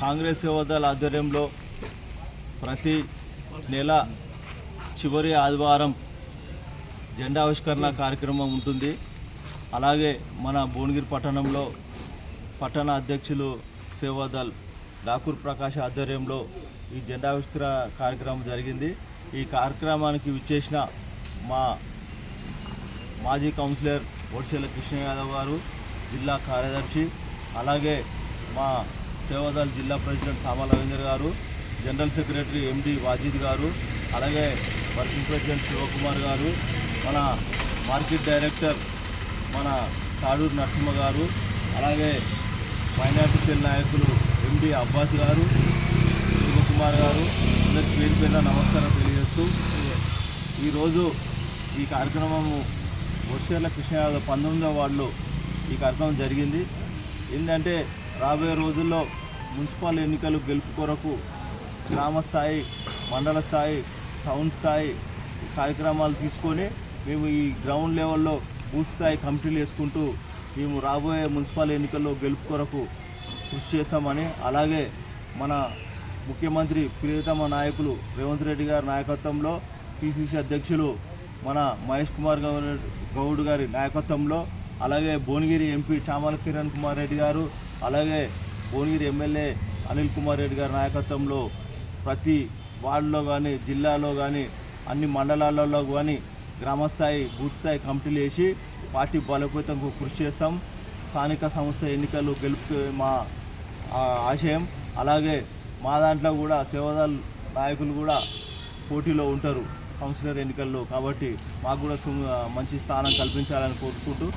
కాంగ్రెస్ యువతల ఆధ్వర్యంలో ప్రతి నెల చివరి ఆదివారం జెండా ఆవిష్కరణ కార్యక్రమం ఉంటుంది. అలాగే మన భువనగిరి పట్టణంలో పట్టణ అధ్యక్షులు సేవాదల్ డాకూర్ ప్రకాష్ ఆధ్వర్యంలో ఈ జెండా ఆవిష్కరణ కార్యక్రమం జరిగింది. ఈ కార్యక్రమానికి విచ్చేసిన మా మాజీ కౌన్సిలర్ ఒడిశెల కృష్ణ యాదవ్ గారు జిల్లా కార్యదర్శి అలాగే మా సేవాదాల్ జిల్లా ప్రెసిడెంట్ సామా రవీందర్ గారు జనరల్ సెక్రటరీ ఎండి వాజీద్ గారు అలాగే వర్కింగ్ ప్రెసిడెంట్ శివకుమార్ గారు మన మార్కెట్ డైరెక్టర్ మన తాడూరు నరసింహ గారు అలాగే మైనార్టీ సెల్ నాయకులు ఎండి అబ్బాస్ గారు శివకుమార్ గారు అందరికి పేరు పేరున నమస్కారం తెలియజేస్తూ ఈరోజు ఈ కార్యక్రమము వర్షాల కృష్ణ యాదవ్ పంతొమ్మిదవ వార్డులో ఈ కార్యక్రమం జరిగింది. ఏంటంటే రాబోయే రోజుల్లో మున్సిపల్ ఎన్నికలు గెలుపు కొరకు గ్రామ స్థాయి మండల స్థాయి టౌన్ స్థాయి కార్యక్రమాలు తీసుకొని మేము ఈ గ్రౌండ్ లెవెల్లో బూత్ స్థాయి కమిటీలు వేసుకుంటూ మేము రాబోయే మున్సిపల్ ఎన్నికల్లో గెలుపు కొరకు కృషి చేస్తామని అలాగే మన ముఖ్యమంత్రి ప్రియతమ నాయకులు రేవంత్ రెడ్డి గారి నాయకత్వంలో పిసిసి అధ్యక్షులు మన మహేష్ కుమార్ గౌడ్ గారి నాయకత్వంలో అలాగే భువనగిరి ఎంపీ చామల కిరణ్ కుమార్ రెడ్డి గారు అలాగే భువనగిరి ఎమ్మెల్యే అనిల్ కుమార్ రెడ్డి గారి నాయకత్వంలో ప్రతి వార్డులో కానీ జిల్లాలో కానీ అన్ని మండలాలలో కానీ గ్రామస్థాయి బూత్ స్థాయి కమిటీలు వేసి పార్టీ బలోపేతంకు కృషి చేస్తాం. స్థానిక సంస్థ ఎన్నికలు గెలుపు మా ఆశయం. అలాగే మా దాంట్లో కూడా సేవదాల్ నాయకులు కూడా పోటీలో ఉంటారు కౌన్సిలర్ ఎన్నికల్లో. కాబట్టి మాకు కూడా మంచి స్థానం కల్పించాలని కోరుకుంటూ